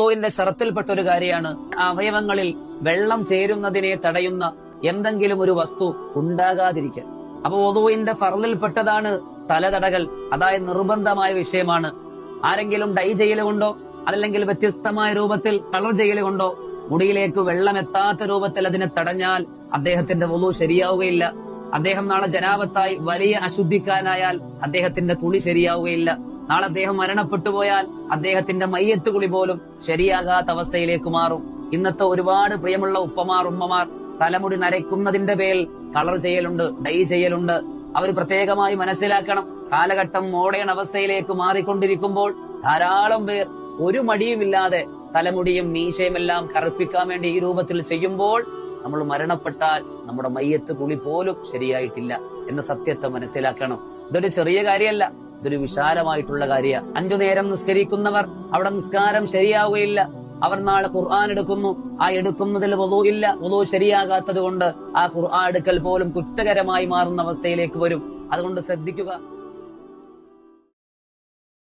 ഒലോവിന്റെ ഷറത്തിൽപ്പെട്ട ഒരു കാര്യമാണ്. അവയവങ്ങളിൽ വെള്ളം ചേരുന്നതിനെ തടയുന്ന എന്തെങ്കിലും ഒരു വസ്തു ഉണ്ടാകാതിരിക്കാൻ അപ്പൊ ഒതുവിന്റെ ഫറലിൽപ്പെട്ടതാണ് തലതടകൾ അതായത് നിർബന്ധമായ വിഷയമാണ്. ആരെങ്കിലും ഡൈ ചെയ്യലുകൊണ്ടോ അതല്ലെങ്കിൽ വ്യത്യസ്തമായ രൂപത്തിൽ കളർ ചെയ്യലുകൊണ്ടോ മുടിയിലേക്ക് വെള്ളം എത്താത്ത രൂപത്തിൽ അതിനെ തടഞ്ഞാൽ അദ്ദേഹത്തിന്റെ ഒതു ശരിയാവുകയില്ല. അദ്ദേഹം നാളെ ജനാപത്തായി വലിയ അശുദ്ധിക്കാനായാൽ അദ്ദേഹത്തിന്റെ കുളി ശരിയാവുകയില്ല. നാളെ അദ്ദേഹം മരണപ്പെട്ടു പോയാൽ അദ്ദേഹത്തിന്റെ മയ്യത്ത് കുളി പോലും ശരിയാകാത്ത അവസ്ഥയിലേക്ക് മാറും. ഇന്നത്തെ ഒരുപാട് പ്രിയമുള്ള ഉപ്പമാർ ഉമ്മമാർ തലമുടി നരയ്ക്കുന്നതിന്റെ പേരിൽ കളർ ചെയ്യലുണ്ട് ഡൈ ചെയ്യലുണ്ട്. അവർ പ്രത്യേകമായി മനസ്സിലാക്കണം. കാലഘട്ടം മോഡേൺ അവസ്ഥയിലേക്ക് മാറിക്കൊണ്ടിരിക്കുമ്പോൾ ധാരാളം പേർ ഒരു മടിയുമില്ലാതെ തലമുടിയും മീശയും എല്ലാം കറുപ്പിക്കാൻ വേണ്ടി ഈ രൂപത്തിൽ ചെയ്യുമ്പോൾ നമ്മൾ മരണപ്പെട്ടാൽ നമ്മുടെ മയ്യത്ത് കുളി പോലും ശരിയായിട്ടില്ല എന്ന സത്യത്തെ മനസ്സിലാക്കണം. ഇതൊരു ചെറിയ കാര്യമല്ല. ഇതൊരു വിശാലമായിട്ടുള്ള കാര്യ. അഞ്ചു നേരം നിസ്കരിക്കുന്നവർ അവിടെ നിസ്കാരം ശരിയാവുകയില്ല. അവർ നാളെ ഖുർആൻ എടുക്കുന്നു. ആ എടുക്കുന്നതിൽ വധു ഇല്ല. വധു ശരിയാകാത്തത് കൊണ്ട് ആ ഖുർആൻ എടുക്കൽ പോലും കുറ്റകരമായി മാറുന്ന അവസ്ഥയിലേക്ക് വരും. അതുകൊണ്ട് ശ്രദ്ധിക്കുക.